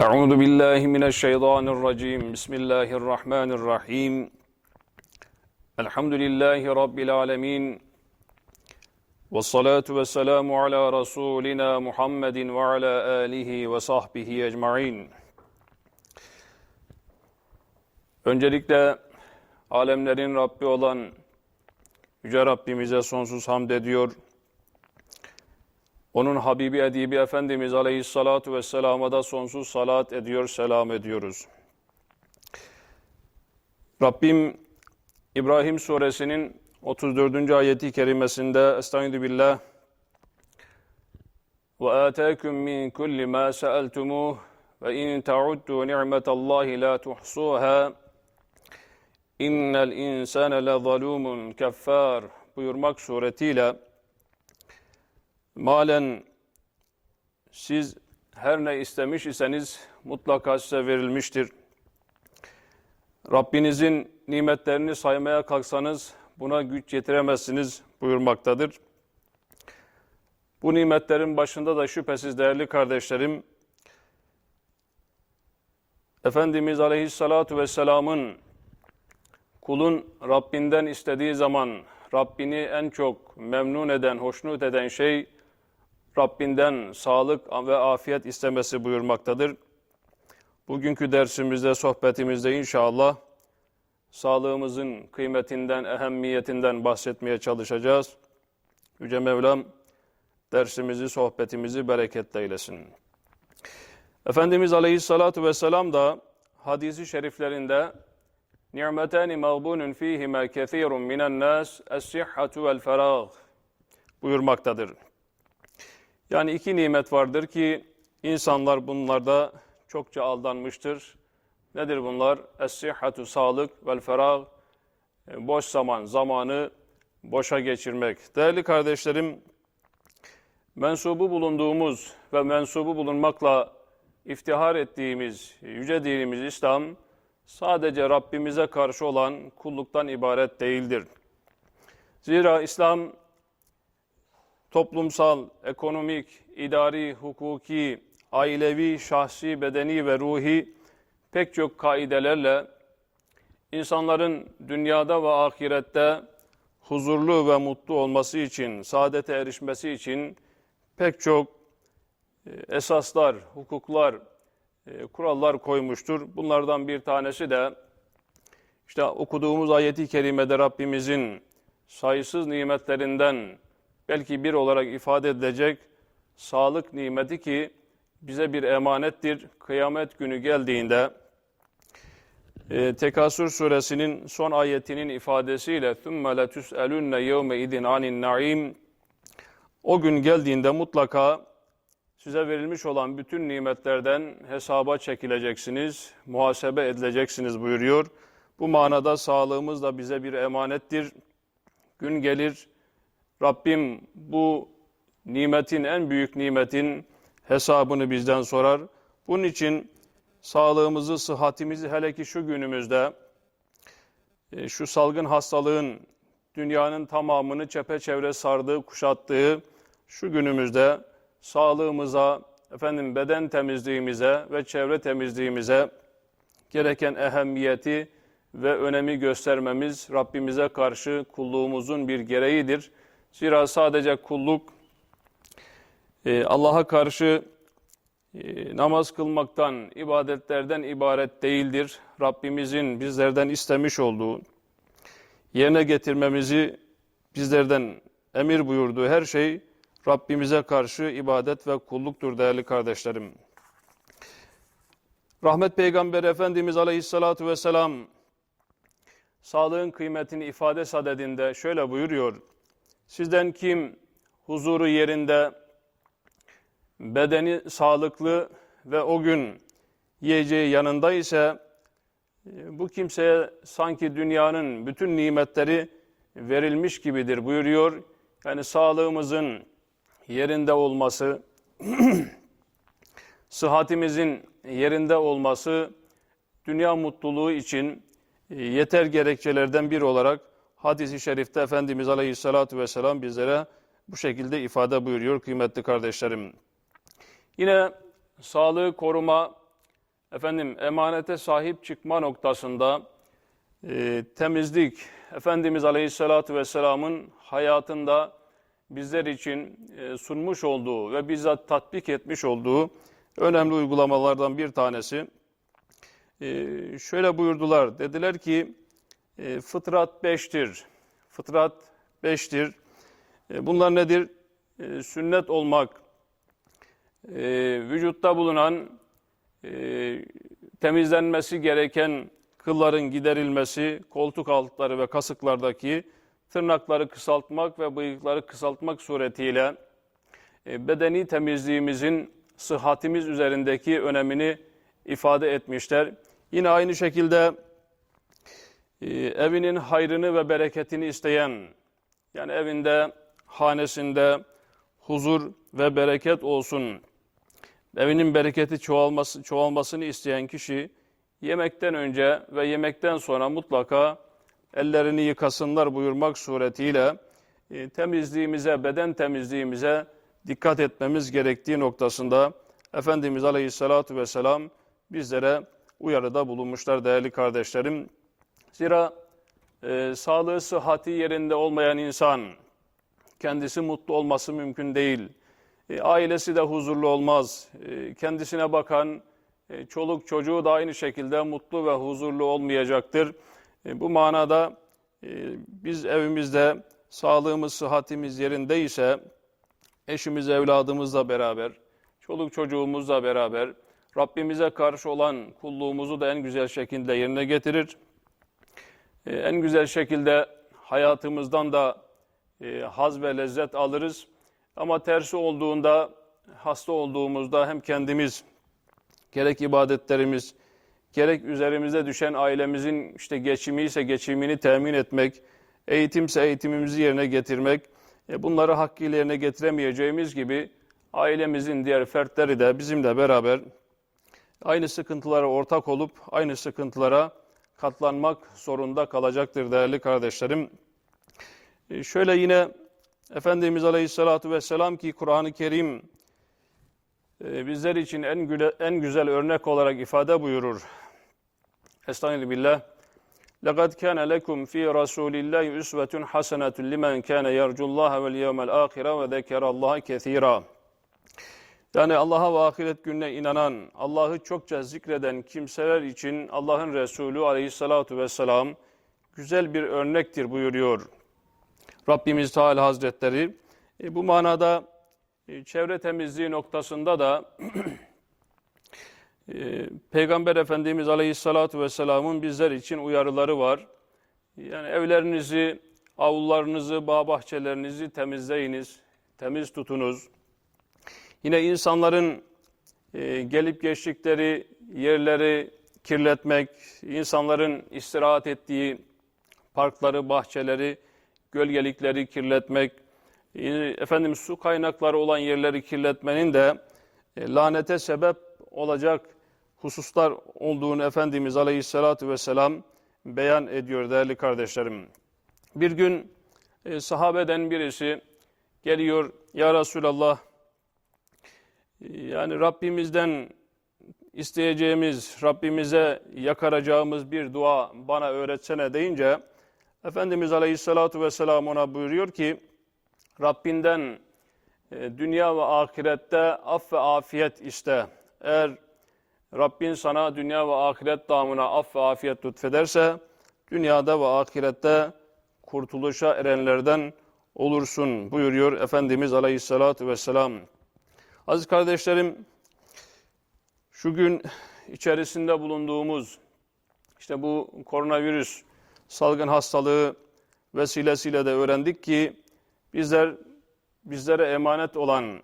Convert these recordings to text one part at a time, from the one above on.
أعوذ بالله من الشيطان الرجيم بسم الله الرحمن الرحيم الحمد لله رب العالمين والصلاة والسلام على رسولنا محمد وعلى آله وصحبه أجمعين Öncelikle alemlerin Rabbi olan Yüce Rabbimize sonsuz hamd ediyor. Onun Habibi Edibi Efendimiz Aleyhissalatu Vesselam'a da sonsuz salat ediyor, selam ediyoruz. Rabbim İbrahim suresinin 34. ayeti kerimesinde Estaizu billah min kulli ma sa'altumuh ve in ta'uddu ni'metallahi la tuhsuha innel insane le zalumun keffar buyurmak suretiyle Malen siz her ne istemiş iseniz mutlaka size verilmiştir. Rabbinizin nimetlerini saymaya kalksanız buna güç yetiremezsiniz buyurmaktadır. Bu nimetlerin başında da şüphesiz değerli kardeşlerim, Efendimiz Aleyhissalatu Vesselam'ın kulun Rabbinden istediği zaman Rabbini en çok memnun eden, hoşnut eden şey Rabbinden sağlık ve afiyet istemesi buyurmaktadır. Bugünkü dersimizde, sohbetimizde inşallah sağlığımızın kıymetinden, ehemmiyetinden bahsetmeye çalışacağız. Yüce Mevlam dersimizi, sohbetimizi bereketle eylesin. Efendimiz Aleyhissalatu Vesselam da hadisi şeriflerinde Ni'metani mağbunun fihima kethirun minen nas es-sihhatu vel ferah buyurmaktadır. Yani iki nimet vardır ki insanlar bunlarda çokça aldanmıştır. Nedir bunlar? Es-sihhatu sağlık vel ferah boş zaman, zamanı boşa geçirmek. Değerli kardeşlerim, mensubu bulunduğumuz ve mensubu bulunmakla iftihar ettiğimiz yüce dinimiz İslam sadece Rabbimize karşı olan kulluktan ibaret değildir. Zira İslam toplumsal, ekonomik, idari, hukuki, ailevi, şahsi, bedeni ve ruhi pek çok kaidelerle insanların dünyada ve ahirette huzurlu ve mutlu olması için, saadete erişmesi için pek çok esaslar, hukuklar, kurallar koymuştur. Bunlardan bir tanesi de işte okuduğumuz ayeti kerimede Rabbimizin sayısız nimetlerinden belki bir olarak ifade edilecek sağlık nimeti ki bize bir emanettir. Kıyamet günü geldiğinde e, Tekasür suresinin son ayetinin ifadesiyle ثُمَّ لَتُسْأَلُنَّ يَوْمَ اِذٍ عَنِ النَّعِيمِ O gün geldiğinde mutlaka size verilmiş olan bütün nimetlerden hesaba çekileceksiniz, muhasebe edileceksiniz buyuruyor. Bu manada sağlığımız da bize bir emanettir. Gün gelir, Rabbim bu nimetin, en büyük nimetin hesabını bizden sorar. Bunun için sağlığımızı, sıhhatimizi hele ki şu günümüzde, e, şu salgın hastalığın dünyanın tamamını çepeçevre sardığı, kuşattığı şu günümüzde sağlığımıza, efendim beden temizliğimize ve çevre temizliğimize gereken ehemmiyeti ve önemi göstermemiz Rabbimize karşı kulluğumuzun bir gereğidir. Zira sadece kulluk e, Allah'a karşı e, namaz kılmaktan, ibadetlerden ibaret değildir. Rabbimizin bizlerden istemiş olduğu, yerine getirmemizi bizlerden emir buyurduğu her şey Rabbimize karşı ibadet ve kulluktur değerli kardeşlerim. Rahmet Peygamber Efendimiz Aleyhisselatü Vesselam sağlığın kıymetini ifade sadedinde şöyle buyuruyor. Sizden kim huzuru yerinde, bedeni sağlıklı ve o gün yiyeceği yanında ise bu kimseye sanki dünyanın bütün nimetleri verilmiş gibidir buyuruyor. Yani sağlığımızın yerinde olması, sıhhatimizin yerinde olması dünya mutluluğu için yeter gerekçelerden biri olarak hadisi şerifte Efendimiz Aleyhisselatü Vesselam bizlere bu şekilde ifade buyuruyor kıymetli kardeşlerim. Yine sağlığı koruma efendim emanete sahip çıkma noktasında e, temizlik, Efendimiz Aleyhisselatü Vesselam'ın hayatında bizler için e, sunmuş olduğu ve bizzat tatbik etmiş olduğu önemli uygulamalardan bir tanesi. E, şöyle buyurdular, dediler ki e, fıtrat beştir. Fıtrat beştir. E, bunlar nedir? E, sünnet olmak, e, vücutta bulunan e, temizlenmesi gereken kılların giderilmesi, koltuk altları ve kasıklardaki tırnakları kısaltmak ve bıyıkları kısaltmak suretiyle e, bedeni temizliğimizin sıhhatimiz üzerindeki önemini ifade etmişler. Yine aynı şekilde evinin hayrını ve bereketini isteyen, yani evinde, hanesinde huzur ve bereket olsun, evinin bereketi çoğalması, çoğalmasını isteyen kişi, yemekten önce ve yemekten sonra mutlaka ellerini yıkasınlar buyurmak suretiyle e, temizliğimize, beden temizliğimize dikkat etmemiz gerektiği noktasında Efendimiz Aleyhisselatü Vesselam bizlere uyarıda bulunmuşlar değerli kardeşlerim. Zira e, sağlığı, sıhhati yerinde olmayan insan kendisi mutlu olması mümkün değil. E, ailesi de huzurlu olmaz. E, kendisine bakan, e, çoluk çocuğu da aynı şekilde mutlu ve huzurlu olmayacaktır. E, bu manada e, biz evimizde sağlığımız, sıhhatimiz yerindeyse eşimiz, evladımızla beraber, çoluk çocuğumuzla beraber Rabbimize karşı olan kulluğumuzu da en güzel şekilde yerine getirir. En güzel şekilde hayatımızdan da haz ve lezzet alırız. Ama tersi olduğunda, hasta olduğumuzda hem kendimiz gerek ibadetlerimiz, gerek üzerimize düşen ailemizin işte geçimi ise geçimini temin etmek, eğitimse eğitimimizi yerine getirmek, e, bunları hakkıyla yerine getiremeyeceğimiz gibi ailemizin diğer fertleri de bizimle beraber aynı sıkıntılara ortak olup aynı sıkıntılara katlanmak zorunda kalacaktır değerli kardeşlerim. E, şöyle yine Efendimiz Aleyhisselatü Vesselam ki Kur'an-ı Kerim ee, bizler için en, güle, en güzel örnek olarak ifade buyurur. Estağfirullah. لَقَدْ كَانَ لَكُمْ ف۪ي رَسُولِ اللّٰهِ اُسْوَةٌ حَسَنَةٌ لِمَنْ كَانَ يَرْجُ اللّٰهَ وَالْيَوْمَ الْآخِرَ وَذَكَرَ اللّٰهَ كَثِيرًا yani Allah'a ve ahiret gününe inanan, Allah'ı çokça zikreden kimseler için Allah'ın Resulü aleyhissalatu vesselam güzel bir örnektir buyuruyor. Rabbimiz Teala Hazretleri e, bu manada e, çevre temizliği noktasında da e, Peygamber Efendimiz Aleyhisselatü Vesselam'ın bizler için uyarıları var. Yani evlerinizi, avlularınızı, bağ bahçelerinizi temizleyiniz, temiz tutunuz. Yine insanların e, gelip geçtikleri yerleri kirletmek, insanların istirahat ettiği parkları, bahçeleri, gölgelikleri kirletmek, efendim su kaynakları olan yerleri kirletmenin de e, lanete sebep olacak hususlar olduğunu Efendimiz Aleyhisselatü Vesselam beyan ediyor değerli kardeşlerim. Bir gün e, sahabeden birisi geliyor ya Resulallah e, yani Rabbimizden isteyeceğimiz, Rabbimize yakaracağımız bir dua bana öğretsene deyince Efendimiz Aleyhisselatü Vesselam ona buyuruyor ki Rabbinden e, dünya ve ahirette af ve afiyet iste. Eğer Rabbin sana dünya ve ahiret damına af ve afiyet lütfederse, dünyada ve ahirette kurtuluşa erenlerden olursun buyuruyor Efendimiz Aleyhisselatü Vesselam. Aziz kardeşlerim, şu gün içerisinde bulunduğumuz işte bu koronavirüs salgın hastalığı vesilesiyle de öğrendik ki Bizler bizlere emanet olan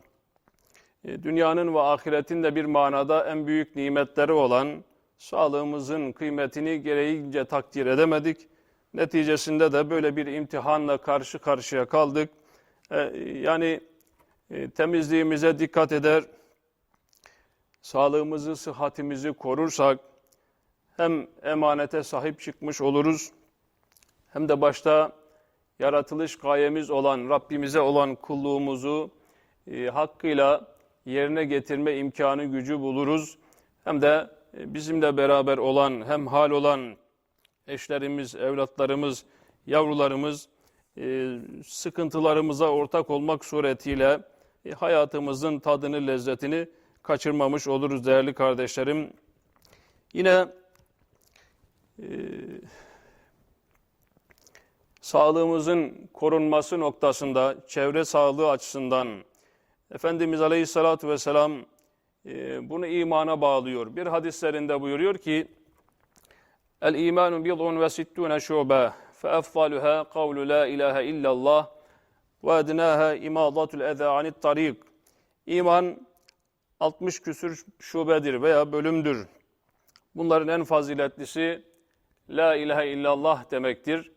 e, dünyanın ve ahiretin de bir manada en büyük nimetleri olan sağlığımızın kıymetini gereğince takdir edemedik. Neticesinde de böyle bir imtihanla karşı karşıya kaldık. E, yani e, temizliğimize dikkat eder, sağlığımızı, sıhhatimizi korursak hem emanete sahip çıkmış oluruz hem de başta yaratılış gayemiz olan Rabbimize olan kulluğumuzu e, hakkıyla yerine getirme imkanı gücü buluruz. Hem de e, bizimle beraber olan, hem hal olan eşlerimiz, evlatlarımız, yavrularımız e, sıkıntılarımıza ortak olmak suretiyle hayatımızın tadını, lezzetini kaçırmamış oluruz değerli kardeşlerim. Yine e, sağlığımızın korunması noktasında, çevre sağlığı açısından Efendimiz Aleyhisselatü Vesselam e, bunu imana bağlıyor. Bir hadislerinde buyuruyor ki, El imanu bid'un ve sittune şube fe efdaluha kavlu la ilahe illallah ve ednaha imadatul eza anit tarik. İman 60 küsür şubedir veya bölümdür. Bunların en faziletlisi La ilahe illallah demektir.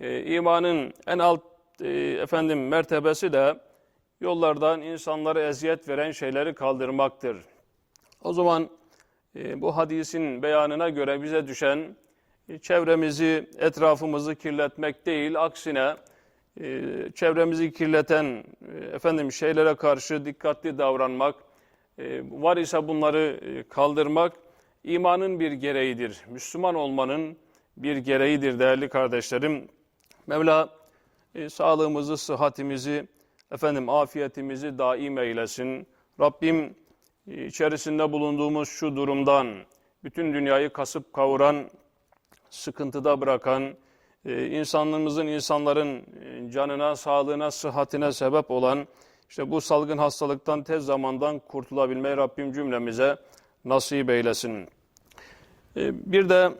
Ee, imanın en alt e, efendim mertebesi de yollardan insanlara eziyet veren şeyleri kaldırmaktır. O zaman e, bu hadisin beyanına göre bize düşen e, çevremizi, etrafımızı kirletmek değil, aksine e, çevremizi kirleten e, efendim şeylere karşı dikkatli davranmak, e, var ise bunları e, kaldırmak imanın bir gereğidir. Müslüman olmanın bir gereğidir değerli kardeşlerim. Mevla sağlığımızı, sıhhatimizi, efendim afiyetimizi daim eylesin. Rabbim içerisinde bulunduğumuz şu durumdan bütün dünyayı kasıp kavuran, sıkıntıda bırakan, insanlığımızın, insanların e, canına, sağlığına, sıhhatine sebep olan işte bu salgın hastalıktan tez zamandan kurtulabilmeyi Rabbim cümlemize nasip eylesin. E, bir de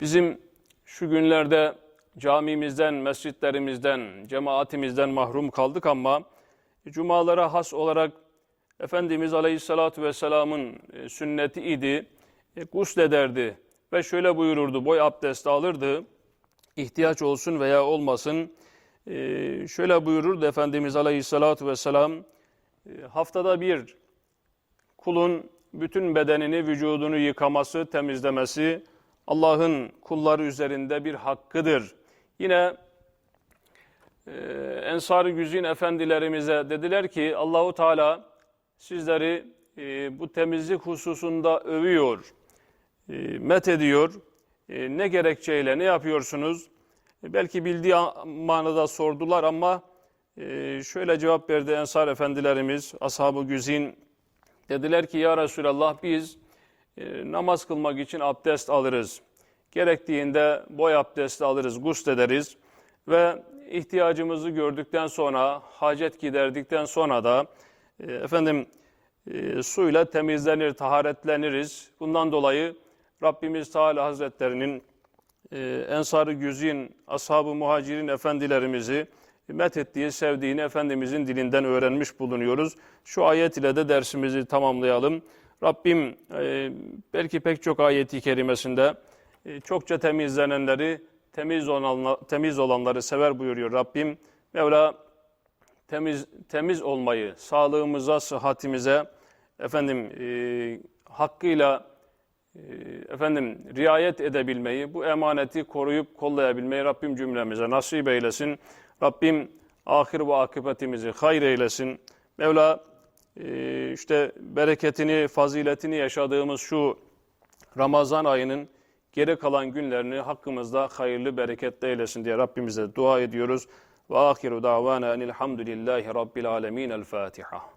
bizim şu günlerde camimizden, mescitlerimizden, cemaatimizden mahrum kaldık ama cumalara has olarak Efendimiz Aleyhisselatü Vesselam'ın e, sünneti idi. E, guslederdi ve şöyle buyururdu, boy abdesti alırdı. ihtiyaç olsun veya olmasın. E, şöyle buyururdu Efendimiz Aleyhisselatü Vesselam, e, haftada bir kulun bütün bedenini, vücudunu yıkaması, temizlemesi Allah'ın kulları üzerinde bir hakkıdır. Yine e, Ensar-ı Güzin efendilerimize dediler ki Allahu Teala sizleri e, bu temizlik hususunda övüyor, met ediyor. E, ne gerekçeyle ne yapıyorsunuz? E, belki bildiği manada sordular ama e, şöyle cevap verdi Ensar efendilerimiz, ashab-ı güzin. Dediler ki ya Resulallah biz e, namaz kılmak için abdest alırız. Gerektiğinde boy abdesti alırız, gusl ederiz ve ihtiyacımızı gördükten sonra, hacet giderdikten sonra da e, efendim suyla temizlenir, taharetleniriz. Bundan dolayı Rabbimiz Teala Hazretlerinin e, Ensar-ı Güzin, Ashab-ı Muhacirin efendilerimizi met ettiği, sevdiğini Efendimizin dilinden öğrenmiş bulunuyoruz. Şu ayet ile de dersimizi tamamlayalım. Rabbim e, belki pek çok ayeti kerimesinde e, çokça temizlenenleri, temiz, olanlar, temiz olanları sever buyuruyor Rabbim. Mevla temiz temiz olmayı, sağlığımıza, sıhhatimize efendim e, hakkıyla efendim riayet edebilmeyi, bu emaneti koruyup kollayabilmeyi Rabbim cümlemize nasip eylesin. Rabbim ahir ve akıbetimizi hayır eylesin. Mevla e, işte bereketini, faziletini yaşadığımız şu Ramazan ayının geri kalan günlerini hakkımızda hayırlı, bereketli eylesin diye Rabbimize dua ediyoruz. Ve ahiru davana enilhamdülillahi rabbil alemin. El Fatiha.